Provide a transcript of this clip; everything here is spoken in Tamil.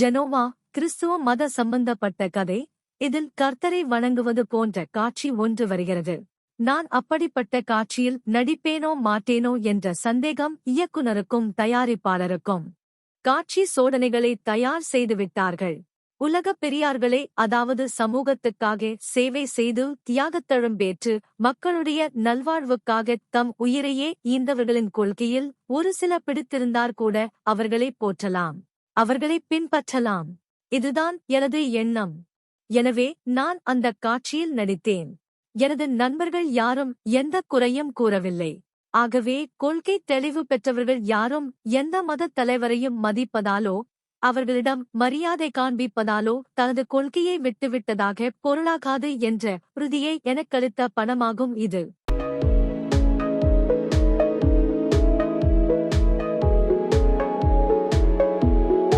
ஜெனோவா கிறிஸ்துவ மத சம்பந்தப்பட்ட கதை. இதில் கர்த்தரை வணங்குவது போன்ற காட்சி ஒன்று வருகிறது. நான் அப்படிப்பட்ட காட்சியில் நடிப்பேனோ மாட்டேனோ என்ற சந்தேகம் இயக்குனருக்கும் தயாரிப்பாளருக்கும். காட்சி சோதனைகளை தயார் செய்துவிட்டார்கள். உலகப் பெரியார்களே அதாவது சமூகத்துக்காக சேவை செய்து தியாகத்தழும்பேற்று மக்களுடைய நல்வாழ்வுக்காக தம் உயிரையே ஈந்தவர்களின் கொள்கையில் ஒரு சில பிடித்திருந்தார் கூட அவர்களை போற்றலாம். அவர்களை பின்பற்றலாம். இதுதான் எனது எண்ணம். எனவே நான் அந்த காட்சியில் நடித்தேன். எனது நண்பர்கள் யாரும் எந்த குறையும் கூறவில்லை. ஆகவே கொள்கை தெளிவு பெற்றவர்கள் யாரும் எந்த மதத் தலைவரையும் மதிப்பதாலோ அவர்களிடம் மரியாதை காண்பிப்பதாலோ தனது கொள்கையை விட்டுவிட்டதாக பொருளாகாது என்ற உறுதியை எனக்களித்த பணமாகும் இது.